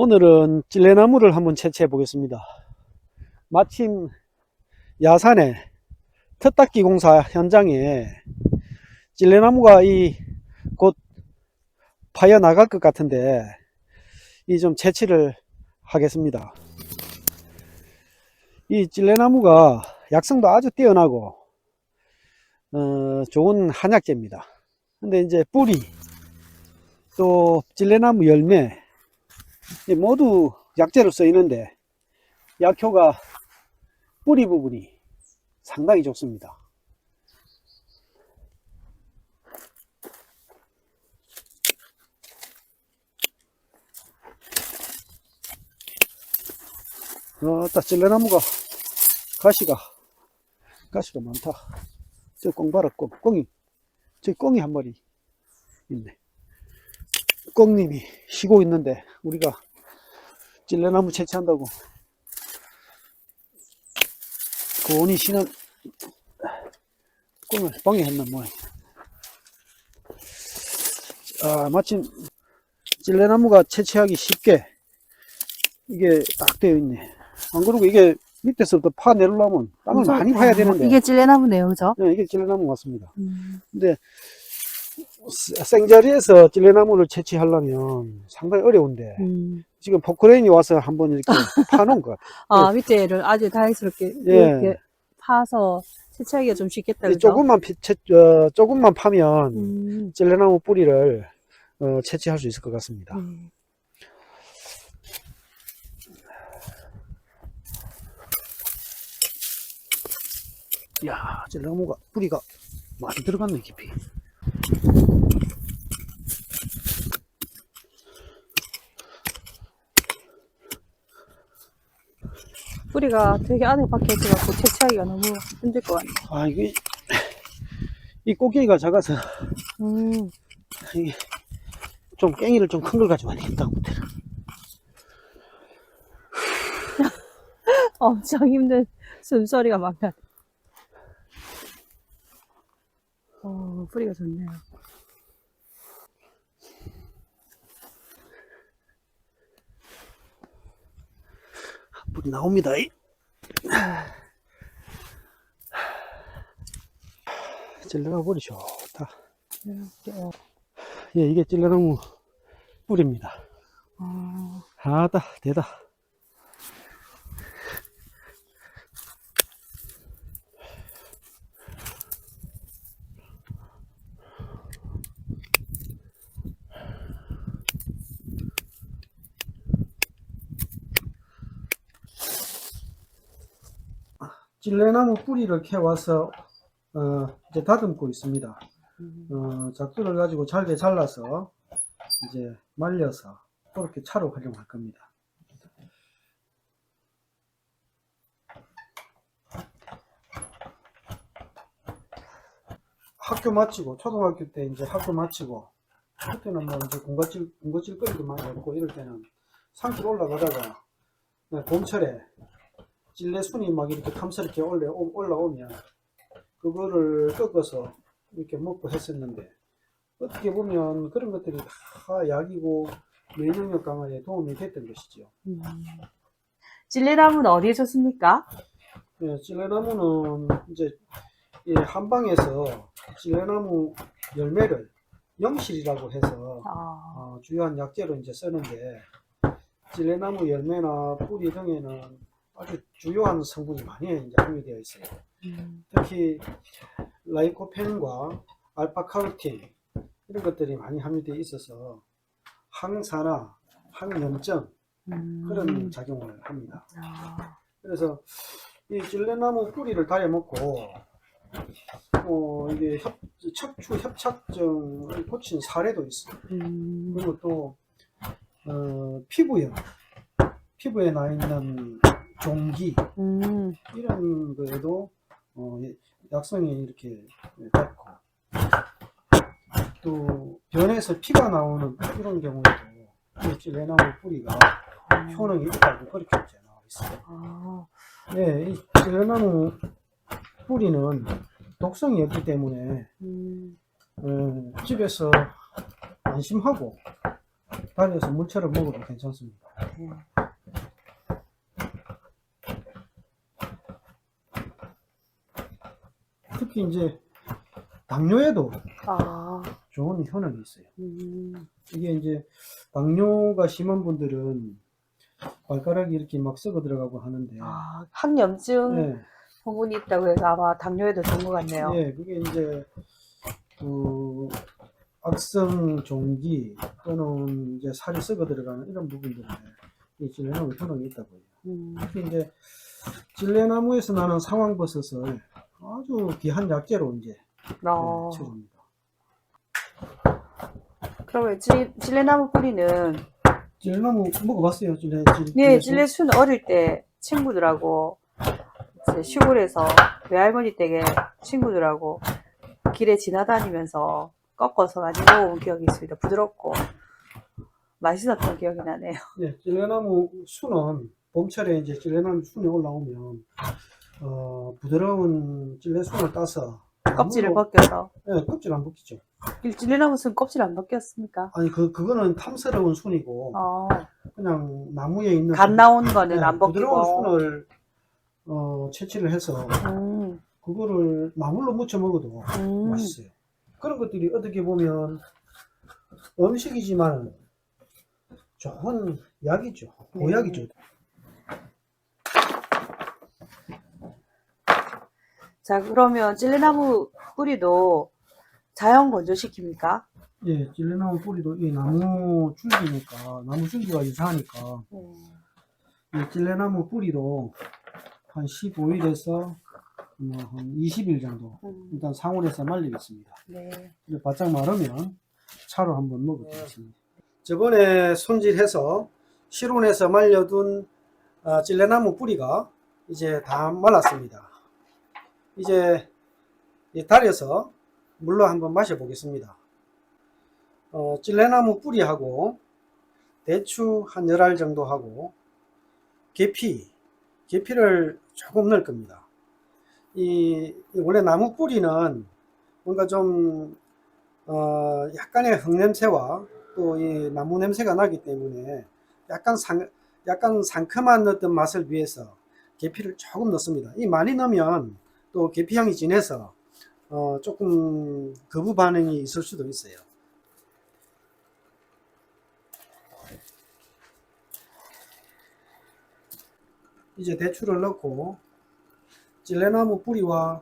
오늘은 찔레나무를 한번 채취해 보겠습니다. 마침 야산에 텃닦기 공사 현장에 찔레나무가 이 곧 파여 나갈 것 같은데 이 좀 채취를 하겠습니다. 이 찔레나무가 약성도 아주 뛰어나고 어, 좋은 한약재입니다. 근데 이제 뿌리 또 찔레나무 열매 이 모두 약재로 쓰이는데 약효가 뿌리 부분이 상당히 좋습니다. 아따 찔레나무가 가시가 가시가 많다. 저꽁 봐라 꽁 꽁이 저 꽁이 한 마리 있네. 꽁님이 쉬고 있는데 우리가 찔레나무 채취한다고 고온이 쉬는 꽁을 방해했나 뭐야. 아 마침 찔레나무가 채취하기 쉽게 이게 딱 되어 있네. 안 그러고 이게 밑에서부터 파 내려면 땅을 많이 파야 아, 되는데 이게 찔레나무네요, 그죠? 네, 이게 찔레나무 같습니다. 음. 근데 스- 생자리에서 찔레나무를 채취하려면 상당히 어려운데 음. 지금 포크레인이 와서 한번 이렇게 파놓은 것. 아, 밑에를 아주 다행스럽게 예. 이렇게 파서 채취하기가 좀 쉽겠다, 이 그죠? 조금만 피, 채, 어, 조금만 파면 음. 찔레나무 뿌리를 어, 채취할 수 있을 것 같습니다. 음. 이야, 찔레나무가 뿌리가 많이 들어갔네 깊이. 뿌리가 되게 안에 박혀 있어갖고 채취하기가 너무 힘들 것 같네. 아 이게 이 꽃게기가 작아서 음. 이게 좀 깽이를 좀 큰 걸 가지고 와야겠다. 엄청 힘든 숨소리가 막 나. 어, 뿌리가 좋네요. 뿌리 나옵니다. 이. 찔레나무 뿌리 좋다. 예, 이게 찔레나무 뿌리입니다. 어, 아따, 대다. 찔레나무 뿌리를 캐와서 어, 이제 다듬고 있습니다. 음. 어, 작두를 가지고 잘게 잘라서 이제 말려서 그렇게 차로 활용할 겁니다. 학교 마치고 초등학교 때 이제 학교 마치고 그때는 뭐 이제 군것질 군것질 거리도 많이 없고 이럴 때는 산길 올라가다가 그냥 봄철에 찔레순이 막 이렇게 탐스럽게 올라 올라오면 그거를 꺾어서 이렇게 먹고 했었는데 어떻게 보면 그런 것들이 다 약이고 면역력 강화에 도움이 됐던 것이죠. 음. 찔레나무는 어디에 좋습니까? 예, 찔레나무는 이제 이 한방에서 찔레나무 열매를 영실이라고 해서 아, 어, 주요한 약재로 이제 쓰는데 찔레나무 열매나 뿌리 등에는 아주 주요한 성분이 많이 이제 함유되어 있어요. 음. 특히 라이코펜과 알파카로틴 이런 것들이 많이 함유되어 있어서 항산화, 항염증 음. 그런 작용을 합니다. 아, 그래서 이 찔레나무 뿌리를 달여 먹고 어, 이게 협, 척추 협착증을 고친 사례도 있어요. 음. 그리고 또 어, 피부염, 피부에 나 있는 종기 음. 이런 거에도 어, 예, 약성이 이렇게 닿고 또 변에서 피가 나오는 이런 경우에도 이 찔레나무 뿌리가 효능이 있다고 그렇게 이제 나와 있어요. 아, 네, 이 찔레나무 뿌리는 독성이 없기 때문에 음. 어, 집에서 안심하고 달여서 물처럼 먹어도 괜찮습니다. 네. 특히 이제 당뇨에도 아, 좋은 효능이 있어요. 음, 이게 이제 당뇨가 심한 분들은 발가락이 이렇게 막 썩어 들어가고 하는데 아, 항염증 네, 성분이 있다고 해서 아마 당뇨에도 좋은 것 같네요. 예, 그게 이제 그 악성 종기 또는 이제 살이 썩어 들어가는 이런 부분들에 이 질레나무 효능이 있다고 해요. 음, 특히 이제 질레나무에서 나는 상황버섯을 아주 귀한 약재로 이제 어, 네, 쳐줍니다. 그러면 찔, 찔레나무 뿌리는 질레나무 먹어봤어요? 질레, 질, 네, 질레- 찔레수는 어릴 때 친구들하고 이제 시골에서 외할머니 댁에 친구들하고 길에 지나다니면서 꺾어서 많이 먹어본 기억이 있습니다. 부드럽고 맛있었던 기억이 나네요. 네, 질레나무 수는 봄철에 이제 질레나무 순이 올라오면 어, 부드러운 질레순을 따서 껍질을 나무로- 벗겨서 네, 껍질 안 벗기죠. 찔레나무 순 껍질 안 벗겼습니까? 아니 그 그거는 탐스러운 순이고 어, 그냥 나무에 있는 갓 나온 거는 네, 안 부드러운 벗기고 순을 어, 채취를 해서 음, 그거를 나물로 무쳐 먹어도 음. 맛있어요. 그런 것들이 어떻게 보면 음식이지만 좋은 약이죠. 보약이죠. 자 그러면 찔레나무 뿌리도 자연 건조시킵니까? 예, 질레나무 뿌리도 이 나무 줄기니까 나무 줄기가 유사하니까 음. 이 질레나무 뿌리도 한 15일에서 뭐한 20일 정도 음, 일단 상온에서 말리겠습니다. 네. 이제 바짝 마르면 차로 한번 먹어보겠습니다. 저번에 손질해서 실온에서 말려둔 아, 찔레나무 뿌리가 이제 다 말랐습니다. 이제 이 달여서 물로 한번 마셔보겠습니다. 어, 찔레나무 뿌리하고 대추 한 열 알 정도 하고 계피, 계피를 조금 넣을 겁니다. 이, 이 원래 나무 뿌리는 뭔가 좀 어, 약간의 흙냄새와 또 이 나무 냄새가 나기 때문에 약간 상, 약간 상큼한 어떤 맛을 위해서 계피를 조금 넣습니다. 이 많이 넣으면 또 계피향이 진해서 어, 조금 거부 반응이 있을 수도 있어요. 이제 대추를 넣고 찔레나무 뿌리와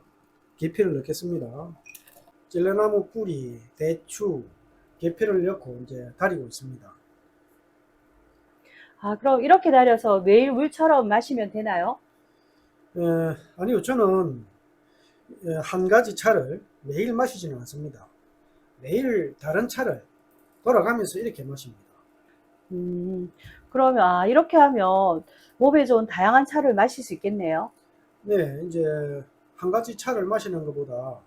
계피를 넣겠습니다. 찔레나무 뿌리, 대추, 계피를 넣고 이제 다리고 있습니다. 아 그럼 이렇게 달여서 매일 물처럼 마시면 되나요? 에, 아니요, 저는 에, 한 가지 차를 매일 마시지는 않습니다. 매일 다른 차를 돌아가면서 이렇게 마십니다. 음, 그러면 아, 이렇게 하면 몸에 좋은 다양한 차를 마실 수 있겠네요. 네, 이제 한 가지 차를 마시는 것보다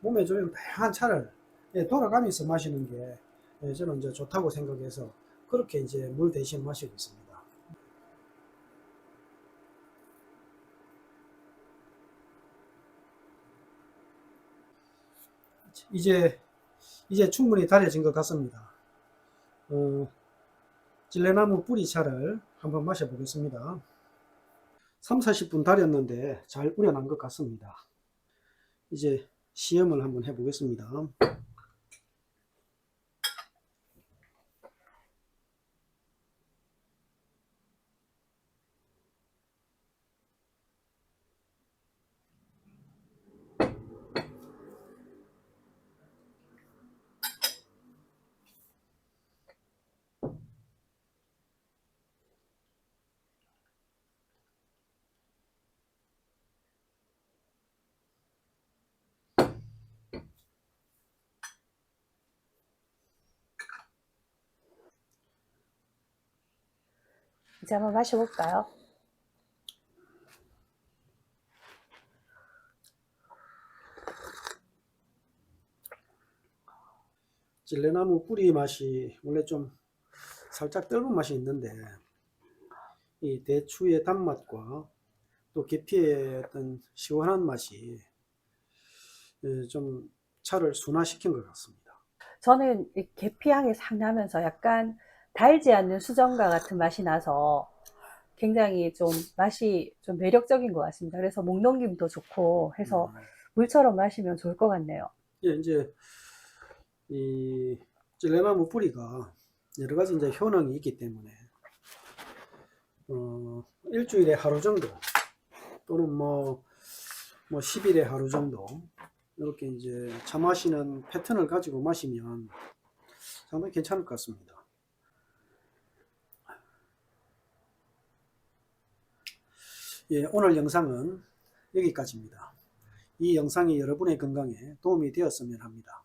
몸에 좋은 다양한 차를 예, 돌아가면서 마시는 게 예, 저는 이제 좋다고 생각해서 그렇게 이제 물 대신 마시고 있습니다. 이제 이제 충분히 달여진 것 같습니다. 어, 찔레나무 뿌리차를 한번 마셔보겠습니다. 3, 40분 달였는데 잘 우려난 것 같습니다. 이제 시험을 한번 해보겠습니다. 이제 한번 마셔볼까요? 찔레나무 뿌리 맛이 원래 좀 살짝 떫은 맛이 있는데 이 대추의 단맛과 또 계피의 어떤 시원한 맛이 예, 좀 차를 순화시킨 것 같습니다. 저는 이 계피향이 상 나면서 약간 달지 않는 수정과 같은 맛이 나서 굉장히 좀 맛이 좀 매력적인 것 같습니다. 그래서 목 넘김도 좋고 해서 음. 물처럼 마시면 좋을 것 같네요. 예, 이제 이 찔레나무 뿌리가 여러 가지 이제 효능이 있기 때문에 어, 일주일에 하루 정도 또는 뭐, 뭐 10일에 하루 정도 이렇게 이제 차 마시는 패턴을 가지고 마시면 상당히 괜찮을 것 같습니다. 예, 오늘 영상은 여기까지입니다. 이 영상이 여러분의 건강에 도움이 되었으면 합니다.